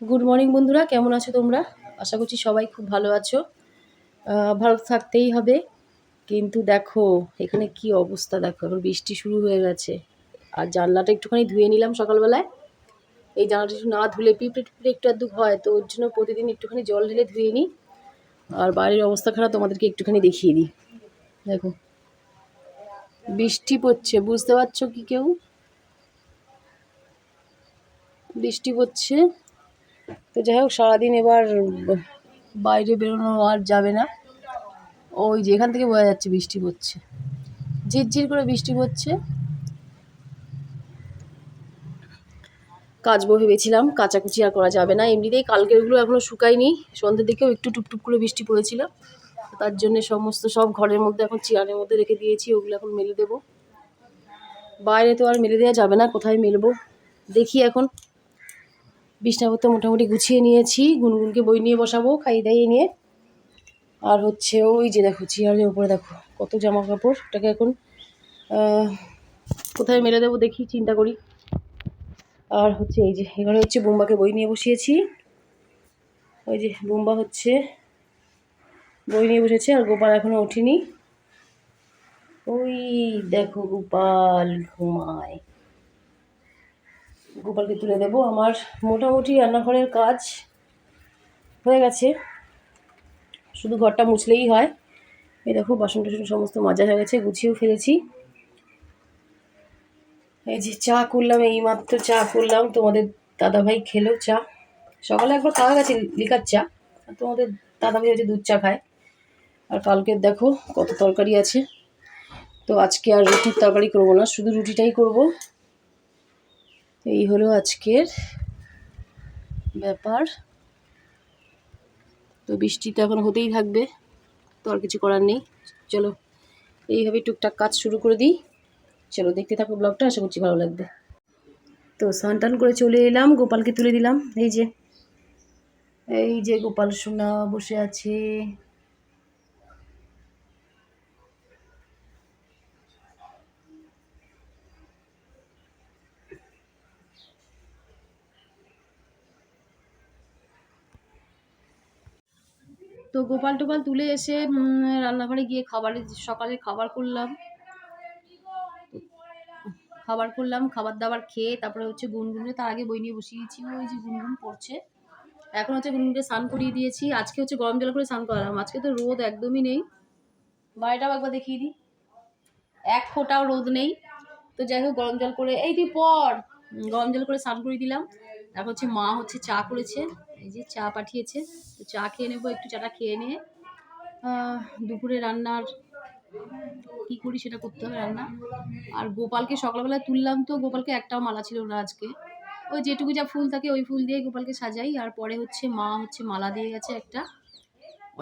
Good morning বন্ধুরা। কেমন আছো তোমরা? আশা করছি সবাই খুব ভালো আছো। ভালো থাকতেই হবে। কিন্তু দেখো, এখানে কি অবস্থা? দেখো এখন বৃষ্টি শুরু হয়ে গেছে। আর জানলাটা একটুখানি ধুয়ে নিলাম সকালবেলায়। এই জানলাটা একটু না ধুলে পিঁপড়ে টিপড়ে একটু আধটু হয়, তো ওর জন্য প্রতিদিন একটুখানি জল ঢেলে ধুয়ে নিই। আর বাড়ির অবস্থা খারাপ, তোমাদেরকে একটুখানি দেখিয়ে দিই। দেখো, বৃষ্টি পড়ছে, বুঝতে পারছ কি কেউ? বৃষ্টি পড়ছে। তো যাই হোক, সারাদিন এবার বাইরে বেরোনো আর যাবে না। ওই যে এখান থেকে বোঝা যাচ্ছে বৃষ্টি পড়ছে। ঝিরঝির করে বৃষ্টি পড়ছে। কাচবো ভেবেছিলাম, কাচাকুচি আর করা যাবে না। এমনিতেই কালকেরগুলো এখনও শুকায়নি। সন্ধ্যের দিকেও একটু টুপটুপ করে বৃষ্টি পড়েছিল। তার জন্য সমস্ত সব ঘরের মধ্যে এখন চেয়ারের মধ্যে রেখে দিয়েছি, ওগুলো এখন মেলে দেবো। বাইরে তো আর মেলে দেওয়া যাবে না, কোথায় মেলবো? দেখি এখন। বিছনাপত্র মোটামুটি গুছিয়ে নিয়েছি, গুনগুনকে বই নিয়ে বসাবো, খাইয়ে দাইয়ে নিয়ে। আর হচ্ছে ওই যে দেখো, চেয়ারের উপরে দেখো, কত জামা কাপড় ওটাকে এখন কোথায় মেলে দেবো দেখি, চিন্তা করি। আর হচ্ছে এই যে, এখানে হচ্ছে বোম্বাকে বই নিয়ে বসিয়েছি। ওই যে বোম্বা হচ্ছে বই নিয়ে বসেছে, আর গোপাল এখনও ওঠেনি। ওই দেখো গোপাল ঘুমায়। গোপালকে তুলে দেবো। আমার মোটামুটি রান্নাঘরের কাজ হয়ে গেছে। শুধু ঘরটা মুছলেই হয়। এই দেখো বাসন টাসন সমস্ত মাজা হয়ে গেছে, গুছিয়েও ফেলেছি। এই যে চা করলাম এই মাত্র চা করলাম। তোমাদের দাদাভাই খেলো চা। সকালে একবার খাওয়া গেছে লিকার চা। আর তোমাদের দাদাভাই হচ্ছে দুধ চা খায়। আর কালকে দেখো কত তরকারি আছে। তো আজকে আর রুটির তরকারি করব না, শুধু রুটিটাই করব। এই হলো আজকের ব্যাপার। তো বৃষ্টি তো এখন হতেই থাকবে, তো আর কিছু করার নেই। চলো এইভাবে টুকটাক কাজ শুরু করে দিই। চলো, দেখতে থাকো ব্লগটা, আশা করছি ভালো লাগবে। তো স্নান করে চলে এলাম, গোপালকে তুলে দিলাম। এই যে এই যে গোপাল সোনা বসে আছে। তো গোপাল টোপাল তুলে এসে রান্নাঘরে গিয়ে খাবারের সকালে খাবার করলাম। খাবার করলাম, খাবার দাবার খেয়ে তারপরে হচ্ছে গুনগুনে তার আগে বই নিয়ে বসিয়েছি, ওই যে গুনগুন পড়ছে। এখন হচ্ছে গুনগুনকে স্নান করিয়ে দিয়েছি। আজকে হচ্ছে গরম জল করে স্নান করালাম। আজকে তো রোদ একদমই নেই। বাড়িটাও একবার দেখিয়ে দিই। এক ফোঁটাও রোদ নেই। তো যাই হোক, গরম জল করে, এই তুই পর গরম জল করে স্নান করিয়ে দিলাম। তারপর হচ্ছে মা হচ্ছে চা করেছে, এই যে চা পাঠিয়েছে। তো চা খেয়ে নেব, একটু চাটা খেয়ে নিয়ে। দুপুরে রান্নার কি করি সেটা করতে হবে রান্না। আর গোপালকে সকালবেলা তুললাম তো, গোপালকে একটাও মালা ছিল না আজকে। ওই যেটুকু যা ফুল থাকে ওই ফুল দিয়ে গোপালকে সাজাই। আর পরে হচ্ছে মা হচ্ছে মালা দিয়ে গেছে একটা।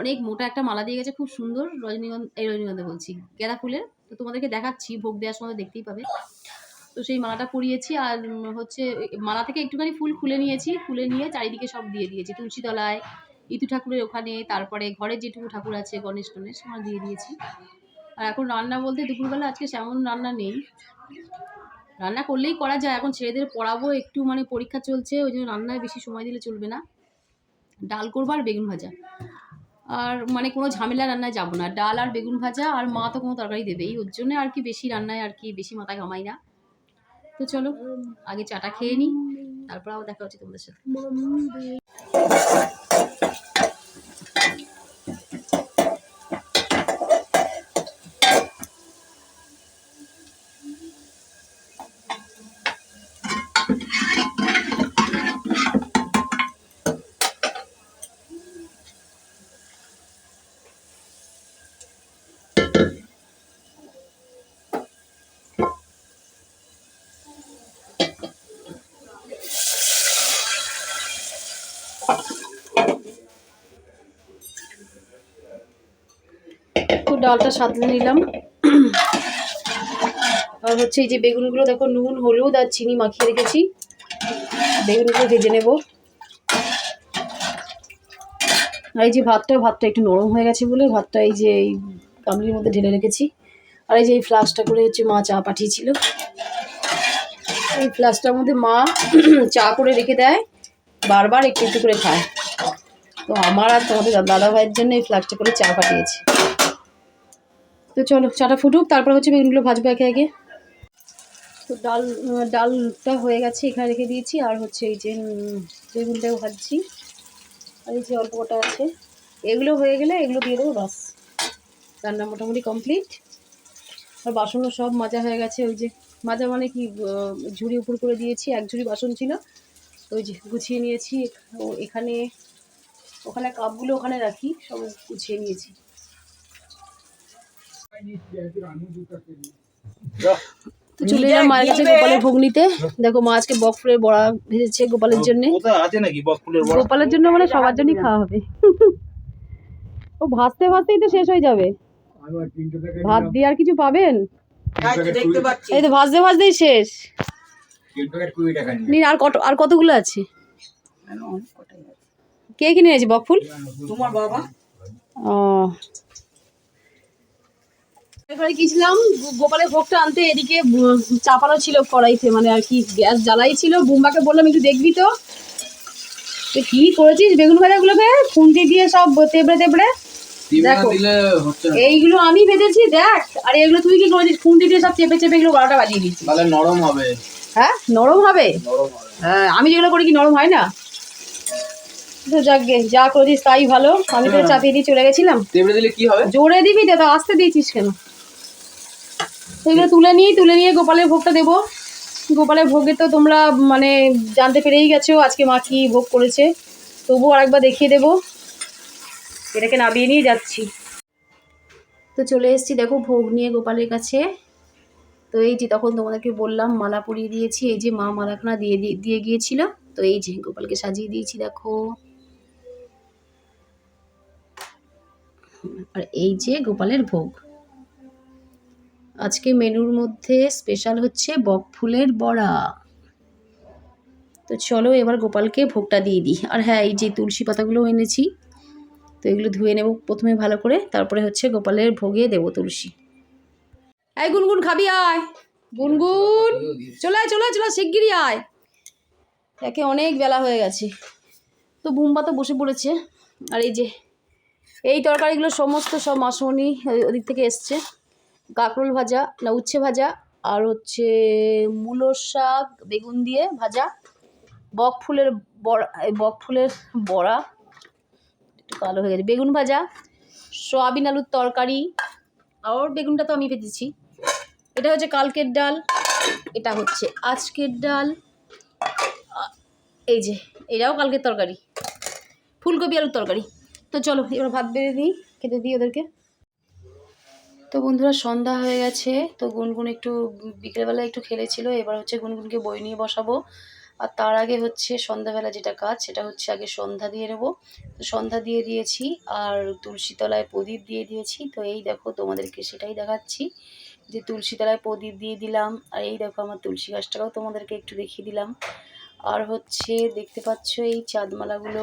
অনেক মোটা একটা মালা দিয়ে গেছে, খুব সুন্দর। রজনীগন্ধা, এই রজনীগন্ধা বলছি, গেঁদা ফুলের। তো তোমাদেরকে দেখাচ্ছি, ভোগ দেওয়ার সময় দেখতেই পাবে। তো সেই মালাটা পরিয়েছি আর হচ্ছে, মালা থেকে একটুখানি ফুল খুলে নিয়েছি, খুলে নিয়ে চারিদিকে সব দিয়ে দিয়েছি। তুলসী তলায় ইতু ঠাকুরের ওখানে, তারপরে ঘরে যেটুকু ঠাকুর আছে গণেশ টনেশ সেখানে দিয়ে দিয়েছি। আর এখন রান্না বলতে দুপুরবেলা আজকে সেমন রান্না নেই। রান্না করলেই করা যায়, এখন ছেলেদের পড়াবো, একটু মানে পরীক্ষা চলছে, ওই জন্য রান্নায় বেশি সময় দিলে চলবে না। ডাল করব আর বেগুন ভাজা। আর মানে কোনো ঝামেলা রান্নায় যাব না, ডাল আর বেগুন ভাজা, আর মা তো কোনো তরকারি দেবেই, ওর জন্য আর কি বেশি রান্নায় আর কি বেশি মাথা ঘামাই না। তো চলো আগে চাটা খেয়ে নিই তারপর আবার দেখা হচ্ছে তোমাদের সাথে। ডালটা সাঁতলে নিলাম। আর হচ্ছে এই যে বেগুনগুলো, দেখো নুন, হলুদ আর চিনি মাখিয়ে রেখেছি। বেগুনগুলো ভেজে নেব। আর এই যে ভাতটা ভাতটা একটু নরম হয়ে গেছে বলে ভাতটা এই যে এই গামলির মধ্যে ঢেলে রেখেছি। আর এই যে এই ফ্লাস্কটা করে হচ্ছে মা চা পাঠিয়েছিল। এই ফ্লাস্কটার মধ্যে মা চা করে রেখে দেয়, বারবার একটু একটু করে খায়। তো আমার আর তোমাদের দাদা ভাইয়ের জন্য এই ফ্লাক্সটা করে চা পাঠিয়েছি। তো চলো, চাটা ফুটুক, তারপর হচ্ছে বেগুনগুলো ভাজবো একে একে। তো ডাল ডালটা হয়ে গেছে, এখানে রেখে দিয়েছি, আর হচ্ছে এই যে বেগুনটাও ভাজছি। আর এই যে অল্প কটা আছে, এগুলো হয়ে গেলে এগুলো দিয়ে দেবো বাস রান্না মোটামুটি কমপ্লিট। আর বাসনও সব মাজা হয়ে গেছে, ওই যে, মাজা মানে কি ঝুড়ি উপর করে দিয়েছি, এক ঝুড়ি বাসন ছিল, ওই যে গুছিয়ে নিয়েছি, ও এখানে, ওখানে কাপগুলো ওখানে রাখি, সব গুছিয়ে নিয়েছি। তো চলে এলাম মায়ের কাছে গোপালের ভোগ নিতে। দেখো মা আজকে বক ফুলের বড়া ভেজেছে গোপালের জন্য। আছে নাকি বকফুলের বড়? গোপালের জন্য মানে সবার জন্যই খাওয়া হবে। ও ভাজতে ভাজতেই তো শেষ হয়ে যাবে। ভাত দিয়ে আর কিছু পাবেন? এই তো ভাজতে ভাজতেই শেষ। নিন আর কত আর কতগুলো আছে? কে কিনে এনেছে বকফুল তোমার বাবা? ও এবারে গেছিলাম গোপালের ভোগটা আনতে এদিকে চাপানো ছিল কড়াইতে মানে আর কি গ্যাস জ্বালাই ছিল। বুম্বাকে বললাম একটু দেখবি তো। কি করেছিস বেগুন ভাজাগুলোকে? খুন্তি দিয়ে সব তেবড়ে তেবড়ে? দেখো। এইগুলো আমি ভেজেছি দেখ। আর এগুলো তুই কি করেছিস? খুন্তি দিয়ে সব চেপে চেপে এগুলো বারোটা বাজিয়ে দিচ্ছিস তাহলে নরম হবে। হ্যাঁ? নরম হবে? হ্যাঁ আমি যেগুলো করি কি নরম হয় না? তো যাকগে যা করেছিস তাই ভালো। আমি তো চাপিয়ে দিয়ে চলে গেছিলাম। তেবড়ে দিলে কি হবে? জোরে দিবি তো আসতে দিয়েছিস কেন? এগুলো তুলে নিই তুলে নিয়ে গোপালের ভোগটা দেবো। গোপালের ভোগে তো তোমরা মানে জানতে পেরেই গেছো আজকে মা কি ভোগ করেছে। তবুও আরেকবার দেখিয়ে দেবো। এটাকে নামিয়ে নিয়ে যাচ্ছি। তো চলে এসেছি দেখো ভোগ নিয়ে গোপালের কাছে। তো এই যে তখন তোমাদেরকে বললাম মালা পরিয়ে দিয়েছি। এই যে মা মালাখানা দিয়ে দিয়ে- দিয়ে গিয়েছিল। তো এই যে গোপালকে সাজিয়ে দিয়েছি দেখো। আর এই যে গোপালের ভোগ। আজকে মেনুর মধ্যে স্পেশাল হচ্ছে বক ফুলের বড়া। তো চলো এবার গোপালকে ভোগটা দিয়ে দিই। আর হ্যাঁ এই যে তুলসী পাতাগুলো এনেছি তো এগুলো ধুয়ে নেব প্রথমে ভালো করে তারপরে হচ্ছে গোপালের ভোগে দেবো তুলসী। এই গুনগুন খাবি আয়। গুনগুন চলে আয় চলে আয় চলে আয়, শিগগিরই আয়। একে অনেক বেলা হয়ে গেছে। তো বুম্বা তো বসে পড়েছে। আর এই যে এই তরকারিগুলো সমস্ত সব মাসমণি ওই- ওদিক থেকে এসছে। কাঁকরোল ভাজা, না উচ্ছে ভাজা, আর হচ্ছে মূলোর শাক, বেগুন দিয়ে ভাজা, বক ফুলের বড়া বক ফুলের বড়া, একটু কালো হয়ে গেছে। বেগুন ভাজা, সয়াবিন আলুর তরকারি, আর বেগুনটা তো আমি ভেজেছি। এটা হচ্ছে কালকের ডাল, এটা হচ্ছে আজকের ডাল এই যে এটাও কালকের তরকারি, ফুলকপি আলুর তরকারি। তো চলো, এবার ভাত বেড়ে দিই খেতে দিই ওদেরকে। তো বন্ধুরা সন্ধ্যা হয়ে গেছে, তো গুনগুন একটু বিকেলবেলা একটু খেলেছিল, এবার হচ্ছে গুনগুনকে বই নিয়ে বসাবো। আর তার আগে হচ্ছে সন্ধ্যাবেলা যেটা কাজ, সেটা হচ্ছে আগে সন্ধ্যা দিয়ে নেব। তো সন্ধ্যা দিয়ে দিয়েছি, আর তুলসী তলায় প্রদীপ দিয়ে দিয়েছি। তো এই দেখো তোমাদেরকে সেটাই দেখাচ্ছি, যে তুলসী তলায় প্রদীপ দিয়ে দিলাম। আর এই দেখো আমার তুলসী গাছটাকেও তোমাদেরকে একটু দেখিয়ে দিলাম। আর হচ্ছে দেখতে পাচ্ছ এই চাঁদমালাগুলো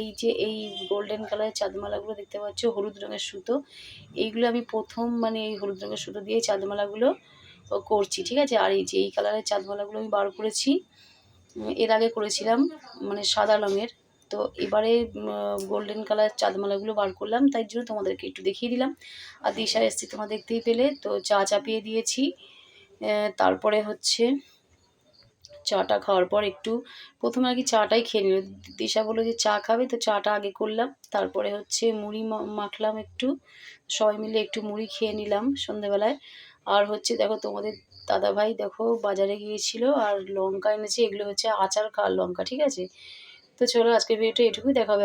এই যে এই গোল্ডেন কালারের চাঁদমালাগুলো দেখতে পাচ্ছ, হলুদ রঙের সুতো। এইগুলো আমি প্রথম মানে এই হলুদ রঙের সুতো দিয়ে চাঁদমালাগুলো করছি, ঠিক আছে? আর এই যে এই কালারের চাঁদমালাগুলো আমি বার করেছি এর আগে করেছিলাম মানে সাদা রঙের। তো এবারে গোল্ডেন কালার চাঁদমালাগুলো বার করলাম, তাই জন্য তোমাদেরকে একটু দেখিয়ে দিলাম। আর দিশা এসছি, তোমরা দেখতেই পেলে। তো চা চাপিয়ে দিয়েছি। তারপরে হচ্ছে চাটা খাওয়ার পর একটু প্রথমে আর কি চাটাই খেয়ে নিল। দিশা বলল যে, চা খাবে? তো চাটা আগে করলাম। তারপরে হচ্ছে মুড়ি মাখলাম একটু। সবাই মিলে একটু মুড়ি খেয়ে নিলাম সন্ধেবেলায়। আর হচ্ছে দেখো তোমাদের দাদা ভাই দেখো বাজারে গিয়েছিল আর লঙ্কা এনেছে। এগুলো হচ্ছে আচার খাওয়ার লঙ্কা, ঠিক আছে? তো চলো আজকের ভিডিওটা এটুকুই দেখাবে।